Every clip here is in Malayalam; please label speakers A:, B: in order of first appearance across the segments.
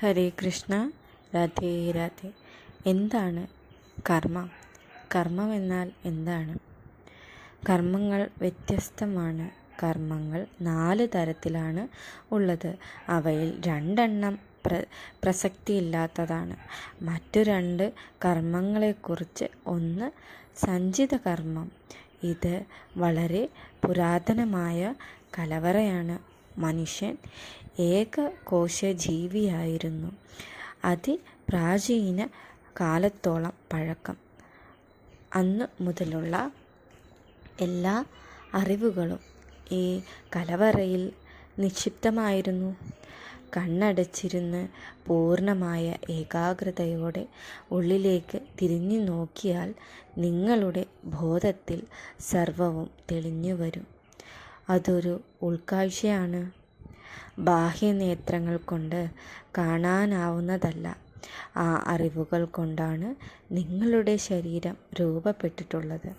A: ഹരേ കൃഷ്ണ രാധേ രാധേ. എന്താണ് കർമ്മം? കർമ്മം എന്നാൽ എന്താണ്? കർമ്മങ്ങൾ വ്യത്യസ്തമാണ്. കർമ്മങ്ങൾ നാല് തരത്തിലാണ് ഉള്ളത്. അവയിൽ രണ്ടെണ്ണം പ്ര പ്രസക്തിയില്ലാത്തതാണ്. മറ്റു രണ്ട് കർമ്മങ്ങളെക്കുറിച്ച് ഒന്ന് സഞ്ചിത കർമ്മം. ഇത് വളരെ പുരാതനമായ കലവറയാണ്. മനുഷ്യൻ ഏകകോശ ജീവിയായിരുന്നു അതി പ്രാചീന കാലത്തോളം പഴക്കം. അന്ന് മുതലുള്ള എല്ലാ അറിവുകളും ഈ കലവറയിൽ നിക്ഷിപ്തമായിരുന്നു. കണ്ണടച്ചിരുന്ന് പൂർണമായ ഏകാഗ്രതയോടെ ഉള്ളിലേക്ക് തിരിഞ്ഞു നോക്കിയാൽ നിങ്ങളുടെ ബോധത്തിൽ സർവവും തെളിഞ്ഞു വരും അതൊരു ഉൾക്കാഴ്ചയാണ്. ബാഹ്യനേത്രങ്ങൾ കൊണ്ട് കാണാനാവുന്നതല്ല. ആ അറിവുകൾ കൊണ്ടാണ് നിങ്ങളുടെ ശരീരം രൂപപ്പെട്ടിട്ടുള്ളത്.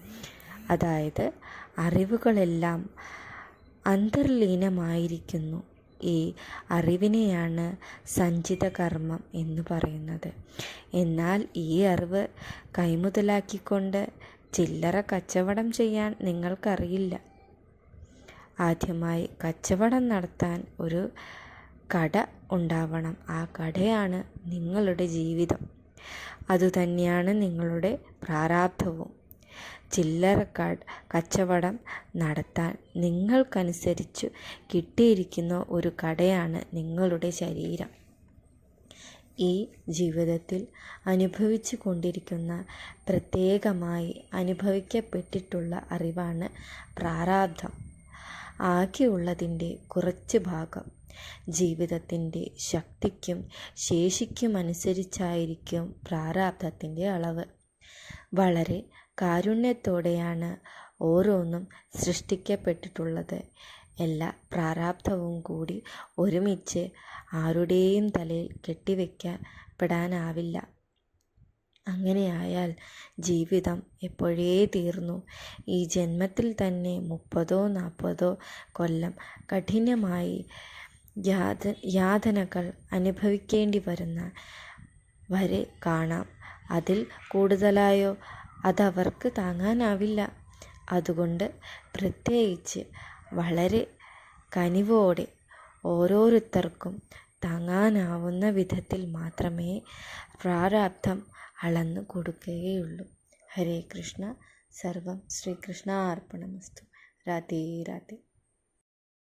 A: അതായത് അറിവുകളെല്ലാം അന്തർലീനമായിരിക്കുന്നു. ഈ അറിവിനെയാണ് സഞ്ചിത കർമ്മം എന്ന് പറയുന്നത്. എന്നാൽ ഈ അറിവ് കൈമുതലാക്കിക്കൊണ്ട് ചില്ലറ കച്ചവടം ചെയ്യാൻ നിങ്ങൾക്കറിയില്ല. ആദ്യമായി കച്ചവടം നടത്താൻ ഒരു കട ഉണ്ടാവണം. ആ കടയാണ് നിങ്ങളുടെ ജീവിതം. അതുതന്നെയാണ് നിങ്ങളുടെ പ്രാരാബ്ധവും ചില്ലറ കച്ചവടം നടത്താൻ നിങ്ങൾക്കനുസരിച്ചു കിട്ടിയിരിക്കുന്ന ഒരു കടയാണ് നിങ്ങളുടെ ശരീരം. ഈ ജീവിതത്തിൽ അനുഭവിച്ചു കൊണ്ടിരിക്കുന്ന പ്രത്യേകമായി അനുഭവിക്കപ്പെട്ടിട്ടുള്ള അറിവാണ് പ്രാരാബ്ധം ആകെയുള്ളതിന്റെ കുറച്ച് ഭാഗം ജീവിതത്തിന്റെ ശക്തിക്കും ശേഷിക്കും അനുസരിച്ചായിരിക്കും പ്രാരാബ്ധത്തിന്റെ അളവ്. വളരെ കാരുണ്യത്തോടെയാണ് ഓരോന്നും സൃഷ്ടിക്കപ്പെട്ടിട്ടുള്ളത്. എല്ലാ പ്രാരാബ്ധവും കൂടി ഒരുമിച്ച് ആരുടെയും തലയിൽ കെട്ടിവെക്കപ്പെടാനാവില്ല. അങ്ങനെയായാൽ ജീവിതം എപ്പോഴേ തീർന്നു? ഈ ജന്മത്തിൽ തന്നെ മുപ്പതോ നാൽപ്പതോ കൊല്ലം കഠിനമായി യാത യാതനകൾ അനുഭവിക്കേണ്ടി വരുന്ന വരെ കാണാം. അതിൽ കൂടുതലായോ അതവർക്ക് താങ്ങാനാവില്ല. അതുകൊണ്ട് പ്രത്യേകിച്ച് വളരെ കനിവോടെ ഓരോരുത്തർക്കും താങ്ങാനാവുന്ന വിധത്തിൽ മാത്രമേ പ്രാരാബ്ധം അളന്നു കൊടുക്കുകയുള്ളൂ. ഹരേ കൃഷ്ണ. സർവം ശ്രീകൃഷ്ണ അർപ്പണമസ്തു രാധേ രാധേ.